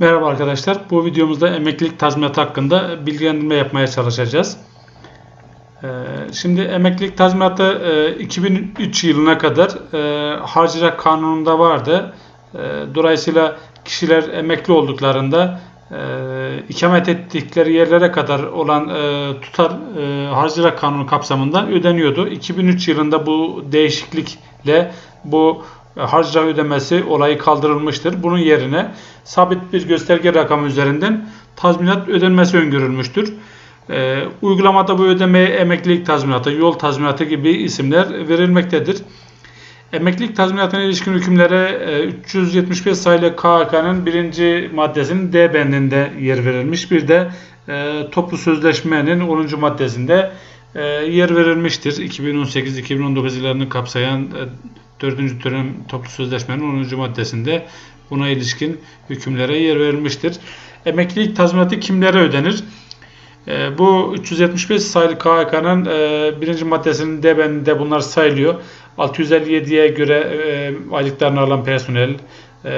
Merhaba arkadaşlar. Bu videomuzda emeklilik tazminatı hakkında bilgilendirme yapmaya çalışacağız. Ee, Şimdi emeklilik tazminatı e, 2003 yılına kadar e, harcırak kanununda vardı. E, Dolayısıyla kişiler emekli olduklarında e, ikamet ettikleri yerlere kadar olan e, tutar e, harcırak kanunu kapsamında ödeniyordu. 2003 yılında bu değişiklikle bu harcırah ödemesi olayı kaldırılmıştır. Bunun yerine sabit bir gösterge rakamı üzerinden tazminat ödenmesi öngörülmüştür. Ee, uygulamada bu ödemeye emeklilik tazminatı, yol tazminatı gibi isimler verilmektedir. Emeklilik tazminatına ilişkin hükümlere e, 375 sayılı KHK'nın birinci maddesinin D bendinde yer verilmiş. Bir de e, toplu sözleşmenin 10. maddesinde e, yer verilmiştir. 2018-2019 yıllarını kapsayan e, 4. dönem toplu sözleşmenin 10. maddesinde buna ilişkin hükümlere yer verilmiştir. Emeklilik tazminatı kimlere ödenir? E, bu 375 sayılı KHK'nın e, birinci maddesinin D bendinde bunlar sayılıyor. 657'ye göre e, aylıklarını alan personel, e,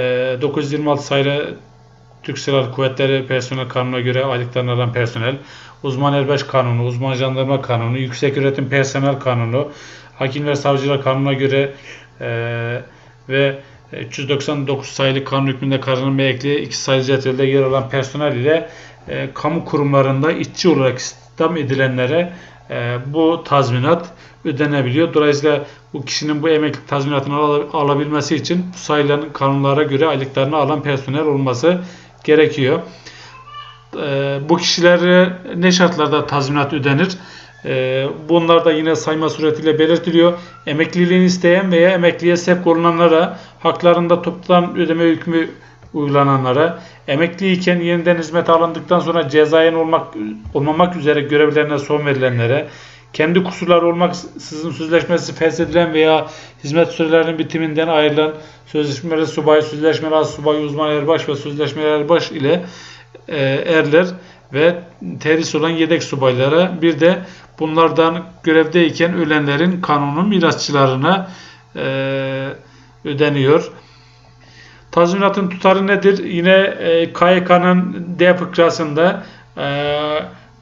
926 sayılı Türk Silahlı Kuvvetleri Personel Kanunu'na göre aylıklarını alan personel, uzman erbaş kanunu, uzman jandarma kanunu, yüksek öğretim personel kanunu, hakimler savcılar kanununa göre e, ve 399 sayılı kanun hükmünde kazanılmaya ekli iki sayılı cetvelde yer alan personel ile e, kamu kurumlarında işçi olarak istihdam edilenlere e, bu tazminat ödenebiliyor. Dolayısıyla bu kişinin bu emeklilik tazminatını al- alabilmesi için bu sayılan kanunlara göre aylıklarını alan personel olması gerekiyor. E, bu kişilere ne şartlarda tazminat ödenir? E, bunlar da yine sayma suretiyle belirtiliyor. Emekliliğini isteyen veya emekliye sevk olunanlara, haklarında toplam ödeme hükmü uygulananlara, emekliyken yeniden hizmet alındıktan sonra cezayen olmak olmamak üzere görevlerine son verilenlere, kendi kusurları olmaksızın sözleşmesi feshedilen veya hizmet sürelerinin bitiminden ayrılan sözleşmeli subay, sözleşmeli az subay, uzman erbaş ve sözleşmeli erbaş ile e, erler ve terhis olan yedek subaylara bir de bunlardan görevdeyken ölenlerin kanunu mirasçılarına e, ödeniyor. Tazminatın tutarı nedir? Yine e, KYK'nın D fıkrasında e,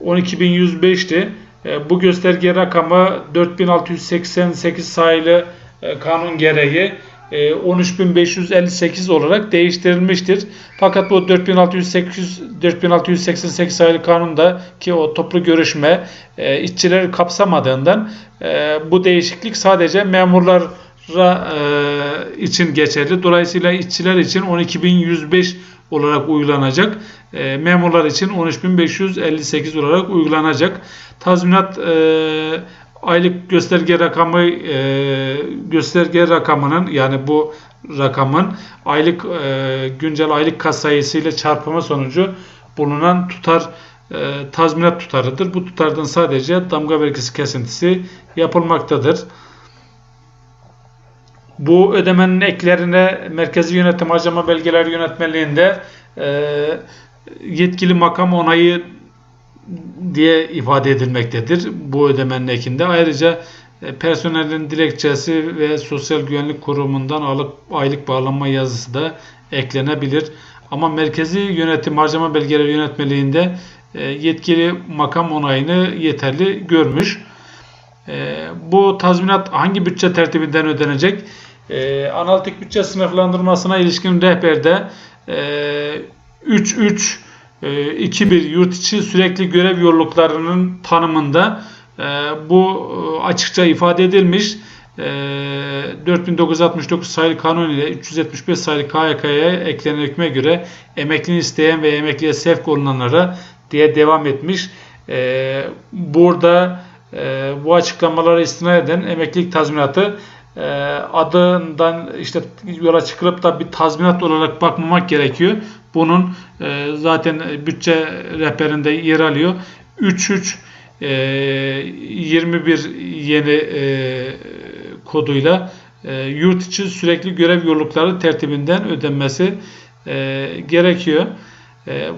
12.105'ti. E, bu gösterge rakamı 4688 sayılı e, kanun gereği 13.558 olarak değiştirilmiştir. Fakat bu 4608 4688 sayılı kanunda ki o toplu görüşme e, işçileri kapsamadığından e, bu değişiklik sadece memurlar e, için geçerli. Dolayısıyla işçiler için 12.105 olarak uygulanacak. E, memurlar için 13.558 olarak uygulanacak. Tazminat e, aylık gösterge rakamı e, gösterge rakamının yani bu rakamın aylık e, güncel aylık kas sayısı ile çarpımı sonucu bulunan tutar e, tazminat tutarıdır. Bu tutardan sadece damga vergisi kesintisi yapılmaktadır. Bu ödemenin eklerine Merkezi Yönetim Harcama Belgeleri Yönetmeliğinde e, yetkili makam onayı diye ifade edilmektedir bu ödemenin ekinde. Ayrıca e, personelin dilekçesi ve Sosyal Güvenlik Kurumu'ndan alıp aylık bağlanma yazısı da eklenebilir. Ama Merkezi Yönetim Harcama Belgeleri Yönetmeliğinde e, yetkili makam onayını yeterli görmüş. E, bu tazminat hangi bütçe tertibinden ödenecek? Analitik bütçe sınıflandırmasına ilişkin rehberde 3-3 2-1 yurt içi sürekli görev yolluklarının tanımında bu açıkça ifade edilmiş. 4969 sayılı kanun ile 375 sayılı KYK'ya eklenen hükme göre emekliliğini isteyen ve emekliye sevk olunanlara diye devam etmiş. Burada bu açıklamalara istinaden emeklilik tazminatı adından işte yola çıkılıp da bir tazminat olarak bakmamak gerekiyor. Bunun zaten bütçe rehberinde yer alıyor. 3-3 21 yeni koduyla yurt içi sürekli görev yollukları tertibinden ödenmesi gerekiyor.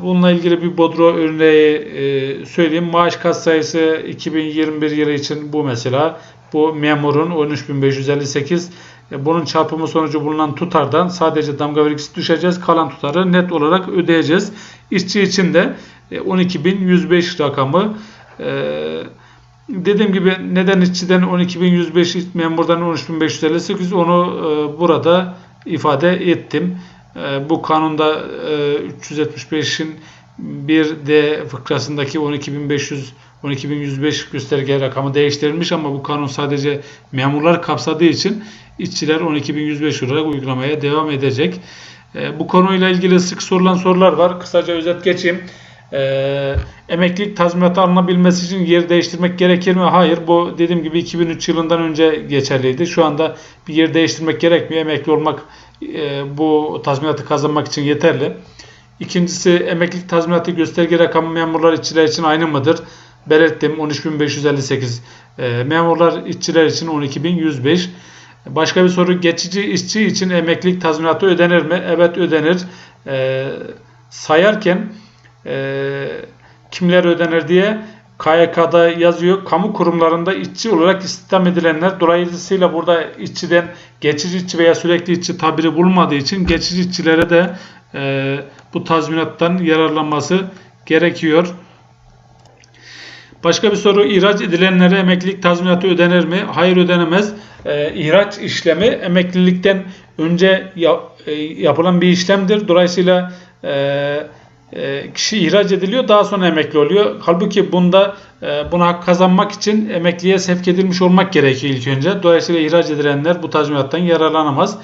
Bununla ilgili bir bodro örneği söyleyeyim. Maaş kat sayısı 2021 yılı için bu mesela. Bu memurun 13.558 E, Bunun çarpımı sonucu bulunan tutardan sadece damga vergisi düşeceğiz. Kalan tutarı net olarak ödeyeceğiz. İşçi için de e, 12.105 rakamı e, dediğim gibi neden işçiden 12.105 memurdan 13.558 onu e, burada ifade ettim. E, bu kanunda e, 375'in bir D fıkrasındaki 12.500 12.105 gösterge rakamı değiştirilmiş ama bu kanun sadece memurlar kapsadığı için işçiler 12.105 olarak uygulamaya devam edecek. E, bu konuyla ilgili sık sorulan sorular var. Kısaca özet geçeyim. E, emeklilik tazminatı alınabilmesi için yer değiştirmek gerekir mi? Hayır. Bu dediğim gibi 2003 yılından önce geçerliydi. Şu anda bir yer değiştirmek gerekmiyor. Emekli olmak e, bu tazminatı kazanmak için yeterli. İkincisi emeklilik tazminatı gösterge rakamı memurlar işçiler için aynı mıdır? Belirttim 13.558. E, memurlar işçiler için 12.105. Başka bir soru geçici işçi için emeklilik tazminatı ödenir mi? Evet ödenir. E, sayarken e, kimler ödenir diye KYK'da yazıyor. Kamu kurumlarında işçi olarak istihdam edilenler dolayısıyla burada işçiden geçici işçi veya sürekli işçi tabiri bulmadığı için geçici işçilere de e, bu tazminattan yararlanması gerekiyor. Başka bir soru ihraç edilenlere emeklilik tazminatı ödenir mi? Hayır ödenemez. E, ihraç işlemi emeklilikten önce ya, e, yapılan bir işlemdir. Dolayısıyla e, e, kişi ihraç ediliyor daha sonra emekli oluyor. Halbuki bunda e, buna hak kazanmak için emekliye sevk edilmiş olmak gerekiyor ilk önce. Dolayısıyla ihraç edilenler bu tazminattan yararlanamaz.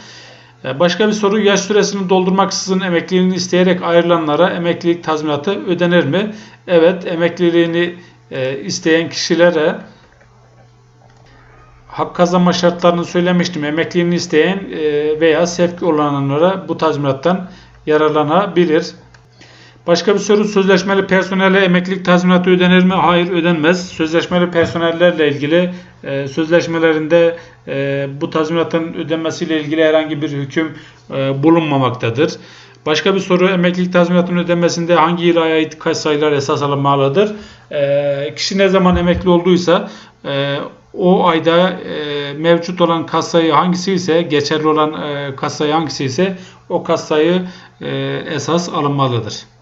E, Başka bir soru yaş süresini doldurmaksızın emekliliğini isteyerek ayrılanlara emeklilik tazminatı ödenir mi? Evet emekliliğini e, isteyen kişilere hak kazanma şartlarını söylemiştim. Emekliliğini isteyen e, veya sevk olanlara bu tazminattan yararlanabilir. Başka bir soru sözleşmeli personele emeklilik tazminatı ödenir mi? Hayır ödenmez. Sözleşmeli personellerle ilgili e, sözleşmelerinde e, bu tazminatın ödenmesiyle ilgili herhangi bir hüküm e, bulunmamaktadır. Başka bir soru emeklilik tazminatının ödenmesinde hangi yıla ait kaç sayılar esas alınmalıdır? E, kişi ne zaman emekli olduysa e, o ayda e, mevcut olan kasayı hangisi ise geçerli olan e, kasayı hangisi ise o kasayı e, esas alınmalıdır.